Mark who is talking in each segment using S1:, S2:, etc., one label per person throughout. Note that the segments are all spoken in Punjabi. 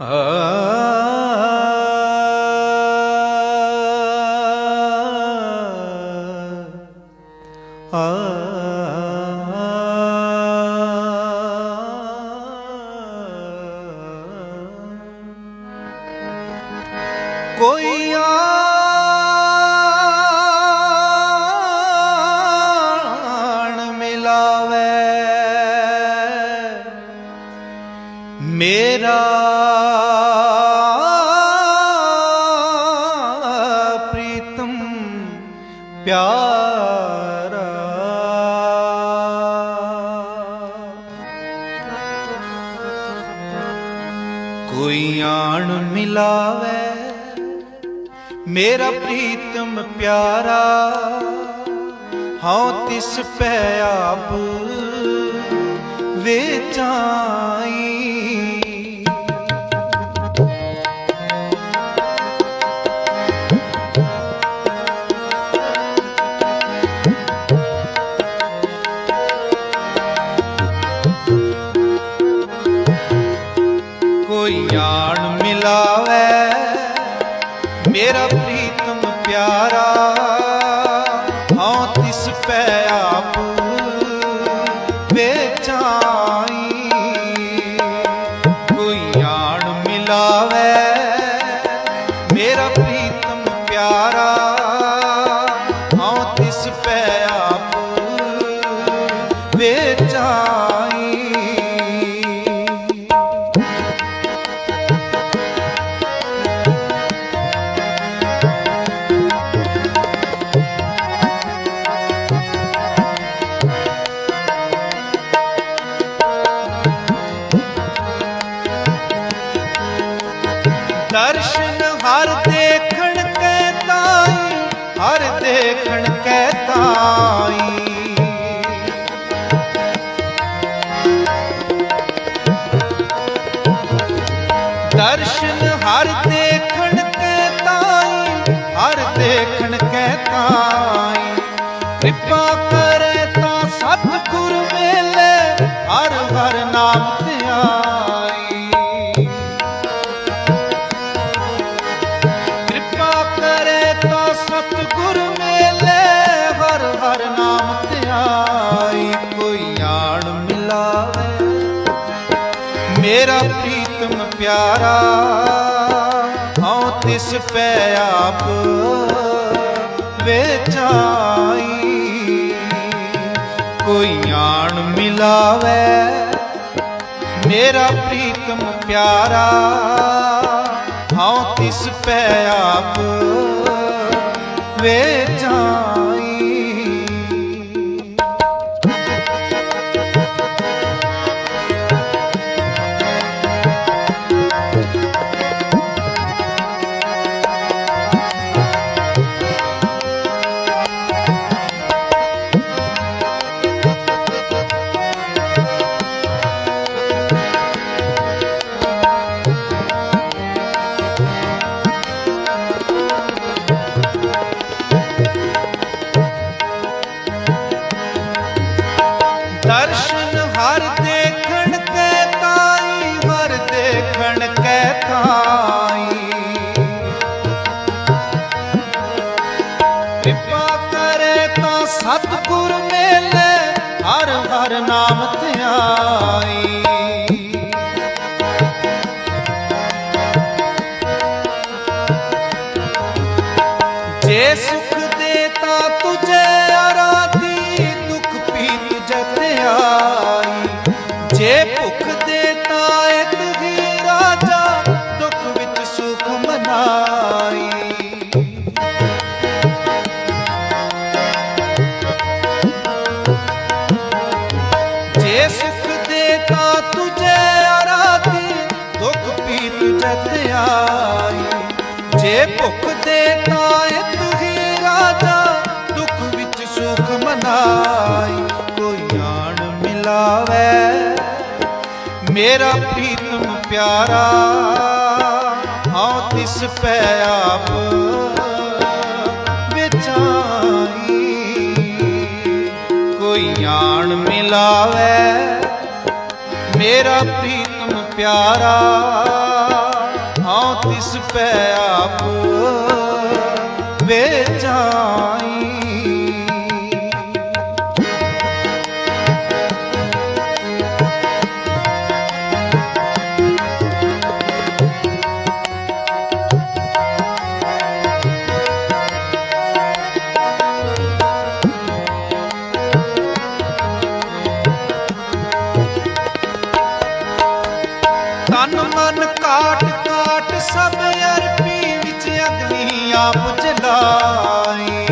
S1: ਆ ਕੋਈ ਆਣ ਮੇਰਾ ਪ੍ਰੀਤਮ ਪਿਆਰਾ। ਕੋਈ ਆਣ ਮਿਲਾਵੇ ਮੇਰਾ ਪ੍ਰੀਤਮ ਪਿਆਰਾ। ਹਉ ਤਿਸ ਪੈ ਆਪ ਵੇਚਾਈ ਕੋਈ ਆਣ ਮਿਲਾਵੇ। ਮੇਰਾ ਪ੍ਰੀਤਮ ਪਿਆਰਾ ਹਉ ਤਿਸ ਪੈ ਆਪ ਵੇਚਾਈ। ਕੋਈ ਆਣ ਮਿਲਾਵੇ ਦਰਸ਼ਨ ਹਰ ਦੇਖਣ ਕੈ ਤਾਈ ਹਰ ਦੇਖਣ ਕੈ ਤਾਈ। ਮੇਰਾ ਪ੍ਰੀਤਮ ਪਿਆਰਾ ਹਉ ਤਿਸ ਪੈ ਆਪ ਵੇਚਾਈ। ਕੋਈ ਆਣ ਮਿਲਾਵੇ ਮੇਰਾ ਪ੍ਰੀਤਮ ਪਿਆਰਾ ਹਉ ਤਿਸ ਪੈ ਆਪ ਵੇਚਾਈ। ਜੇ ਭੁਖ ਦੇਤਾ ਇਤ ਹੀ ਰਾਜਾ ਦੁਖ ਵਿੱਚ ਸੁਖ ਮਨਾਈ, ਕੋਈ ਆਣ ਮਿਲਾਵੇ। ਮੇਰਾ ਪ੍ਰੀਤਮ ਪਿਆਰਾ ਹਉ ਤਿਸ ਪੈ ਆਪ ਵਿਚਾਈ ਕੋਈ ਆਣ ਮਿਲਾਵੇ, ਮੇਰਾ ਪ੍ਰੀਤਮ ਪਿਆਰਾ ਤਿਸ ਪੈ ਆਪ ਵੇਚਾਈ ਤਨ ਮਨ ਕਾਟ ਸਭ ਅਰਪੀ ਵਿੱਚ ਅਗਨੀ ਆਪ ਜਲਾਈ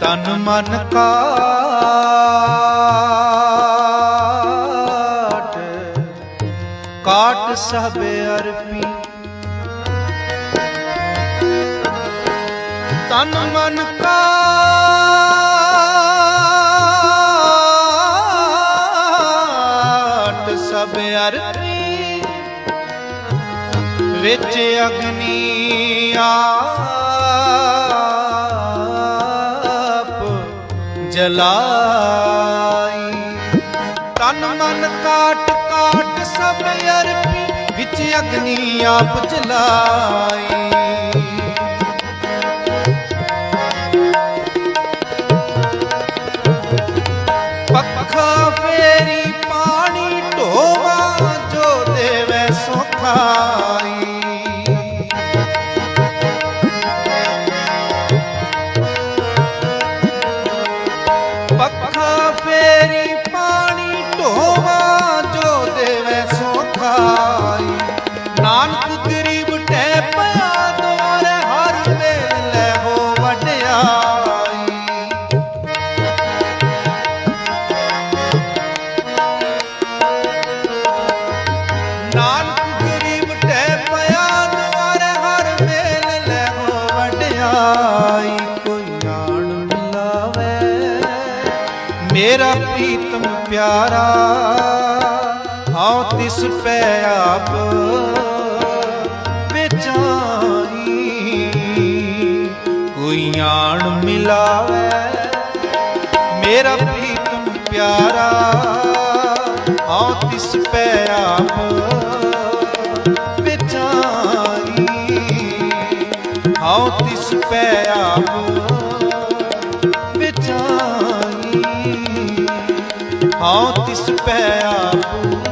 S1: ਤਨ ਮਨ ਕਾਟ ਕਾਟ ਸਭ ਅਰਪੀ। ਤਨ ਮਨ ਕਾਟ ਸਭ ਅਰਪੀ। ਵਿੱਚ ਅਗਨੀ ਆਪ ਜਲਾਈ। ਤਨ ਮਨ ਕਾਟ ਕਾਟ ਸਭ ਅਰਪੀ ਵਿੱਚ ਅਗਨੀ ਆਪ ਜਲਾਈ। ਮੇਰਾ ਪ੍ਰੀਤਮ ਪਿਆਰਾ ਹਉ ਤਿਸ ਪੈ ਆਪ ਵਿਚਾਈ ਕੋਈ ਆਣ ਮਿਲਾਵੇ ਮੇਰਾ ਪ੍ਰੀਤਮ ਪਿਆਰਾ ਹਉ ਤਿਸ ਪੈ ਆਪ ਤਿਸ ਪੈ ਆਪ